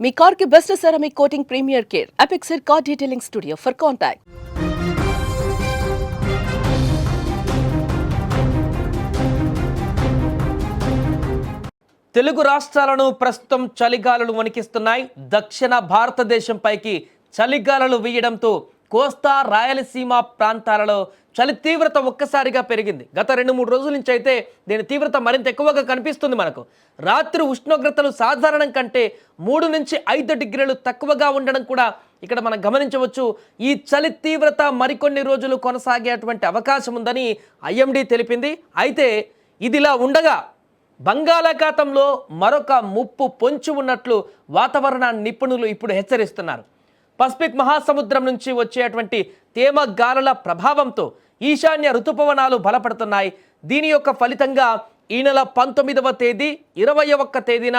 మీ కార్కి best ceramic coating premier care. Apexer car detailing studio for contact Telugu రాష్ట్రాలను ప్రస్తుతం చలిగాలులు వణికిస్తున్నాయి. దక్షిణ భారతదేశంపైకి చలిగాలులు వీయడంతో కోస్తా రాయలసీమ ప్రాంతాలలో చలి తీవ్రత ఒక్కసారిగా పెరిగింది. గత రెండు మూడు రోజుల నుంచి అయితే దీని తీవ్రత మరింత ఎక్కువగా కనిపిస్తుంది మనకు. రాత్రి ఉష్ణోగ్రతలు సాధారణం కంటే మూడు నుంచి ఐదు డిగ్రీలు తక్కువగా ఉండడం కూడా ఇక్కడ మనం గమనించవచ్చు. ఈ చలి తీవ్రత మరికొన్ని రోజులు కొనసాగేటువంటి అవకాశం ఉందని ఐఎండీ తెలిపింది. అయితే ఇదిలా ఉండగా బంగాళాఖాతంలో మరొక ముప్పు పొంచి ఉన్నట్లు వాతావరణ నిపుణులు ఇప్పుడు హెచ్చరిస్తున్నారు. పసిఫిక్ మహాసముద్రం నుంచి వచ్చేటువంటి తేమ గాలుల ప్రభావంతో ఈశాన్య ఋతుపవనాలు బలపడుతున్నాయి. దీని యొక్క ఫలితంగా ఈ నెల పంతొమ్మిదవ తేదీ ఇరవై ఒక్క తేదీన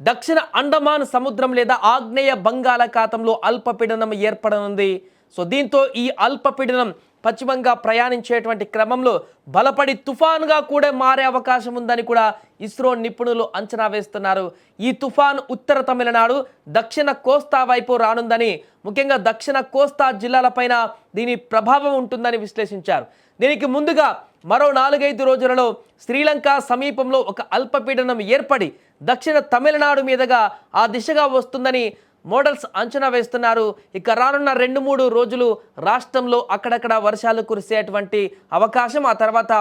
దక్షిణ అండమాన్ సముద్రం లేదా ఆగ్నేయ బంగాళాఖాతంలో అల్పపీడనం ఏర్పడనుంది. సో దీంతో ఈ అల్పపీడనం పశ్చిమంగా ప్రయాణించేటువంటి క్రమంలో బలపడి తుఫాన్గా కూడా మారే అవకాశం ఉందని కూడా ఇస్రో నిపుణులు అంచనా వేస్తున్నారు. ఈ తుఫాన్ ఉత్తర తమిళనాడు దక్షిణ కోస్తా వైపు రానుందని ముఖ్యంగా దక్షిణ కోస్తా జిల్లాలపైన దీని ప్రభావం ఉంటుందని విశ్లేషించారు. దీనికి ముందుగా మరో నాలుగైదు రోజులలో శ్రీలంక సమీపంలో ఒక అల్పపీడనం ఏర్పడి దక్షిణ తమిళనాడు మీదుగా ఆ దిశగా వస్తుందని మోడల్స్ అంచనా వేస్తున్నారు. ఇక రానున్న రెండు మూడు రోజులు రాష్ట్రంలో అక్కడక్కడ వర్షాలు కురిసేటువంటి అవకాశం ఆ తర్వాత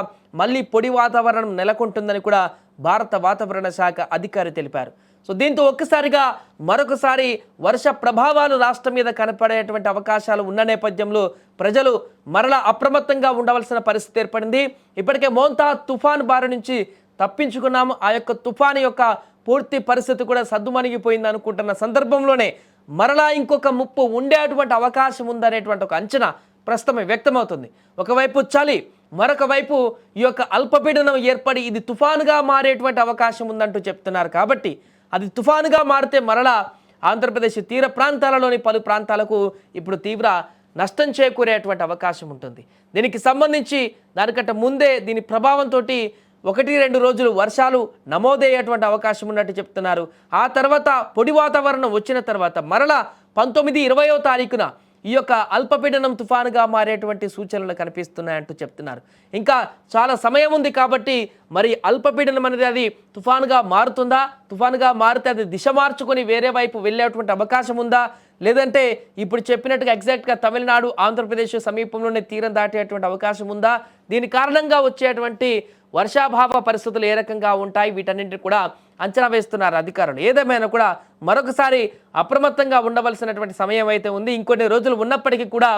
మళ్ళీ పొడి వాతావరణం నెలకొంటుందని కూడా భారత వాతావరణ శాఖ అధికారి తెలిపారు. సో దీంతో ఒక్కసారిగా మరొకసారి వర్ష ప్రభావాలు రాష్ట్రం మీద కనపడేటువంటి అవకాశాలు ఉన్న నేపథ్యంలో ప్రజలు మరలా అప్రమత్తంగా ఉండవలసిన పరిస్థితి ఏర్పడింది. ఇప్పటికే మోంతా తుఫాన్ బారి నుంచి తప్పించుకున్నాము. ఆ యొక్క తుఫాన్ యొక్క పూర్తి పరిస్థితి కూడా సద్దుమణిగిపోయింది అనుకుంటున్న సందర్భంలోనే మరలా ఇంకొక ముప్పు ఉండేటువంటి అవకాశం ఉందనేటువంటి ఒక అంచనా ప్రస్తుతం వ్యక్తమవుతుంది. ఒకవైపు చలి మరొక వైపు ఈ యొక్క అల్పపీడనం ఏర్పడి ఇది తుఫానుగా మారేటువంటి అవకాశం ఉందంటూ చెప్తున్నారు కాబట్టి అది తుఫానుగా మారితే మరలా ఆంధ్రప్రదేశ్ తీర ప్రాంతాలలోని పలు ప్రాంతాలకు ఇప్పుడు తీవ్ర నష్టం చేకూరేటువంటి అవకాశం ఉంటుంది. దీనికి సంబంధించి దానికంటే ముందే దీని ప్రభావంతో ఒకటి రెండు రోజులు వర్షాలు నమోదయ్యేటువంటి అవకాశం ఉన్నట్టు చెప్తున్నారు. ఆ తర్వాత పొడి వాతావరణం వచ్చిన తర్వాత మరలా పంతొమ్మిది ఇరవయో తారీఖున ఈ యొక్క అల్పపీడనం తుఫానుగా మారేటువంటి సూచనలు కనిపిస్తున్నాయంటూ చెప్తున్నారు. ఇంకా చాలా సమయం ఉంది కాబట్టి మరి అల్పపీడనం అనేది అది తుఫానుగా మారుతుందా? తుఫానుగా మారితే అది దిశ మార్చుకొని వేరే వైపు వెళ్ళేటువంటి అవకాశం ఉందా? లేదంటే ఇప్పుడు చెప్పినట్టుగా ఎగ్జాక్ట్గా తమిళనాడు ఆంధ్రప్రదేశ్ సమీపంలోనే తీరం దాటేటువంటి అవకాశం ఉందా? దీని కారణంగా వచ్చేటువంటి వర్షాభావ పరిస్థితులు ఏ రకంగా ఉంటాయి? వీటన్నింటిని కూడా అంచనా వేస్తున్నారు అధికారులు. ఏదేమైనా కూడా మరొకసారి అప్రమత్తంగా ఉండవలసినటువంటి సమయం అయితే ఉంది. ఇంకొన్ని రోజులు ఉన్నప్పటికీ కూడా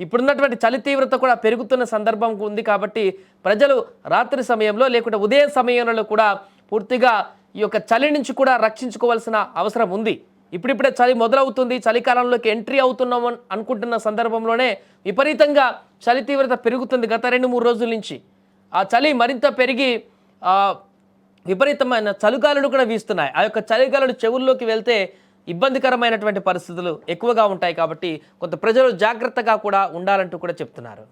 ఇప్పుడున్నటువంటి చలి తీవ్రత కూడా పెరుగుతున్న సందర్భం ఉంది కాబట్టి ప్రజలు రాత్రి సమయంలో లేకుంటే ఉదయం సమయంలో కూడా పూర్తిగా ఈ యొక్క చలి నుంచి కూడా రక్షించుకోవాల్సిన అవసరం ఉంది. ఇప్పుడిప్పుడే చలి మొదలవుతుంది. చలికాలంలోకి ఎంట్రీ అవుతున్నాం అని అనుకుంటున్న సందర్భంలోనే విపరీతంగా చలి తీవ్రత పెరుగుతుంది గత రెండు మూడు రోజుల నుంచి. ఆ చలి మరింత పెరిగి విపరీతమైన చలిగాలులు కూడా వీస్తున్నాయి. ఆ యొక్క చలిగాలులు చెవుల్లోకి వెళ్తే ఇబ్బందికరమైనటువంటి పరిస్థితులు ఎక్కువగా ఉంటాయి కాబట్టి కొంత ప్రజలు జాగ్రత్తగా కూడా ఉండాలంటూ కూడా చెప్తున్నారు.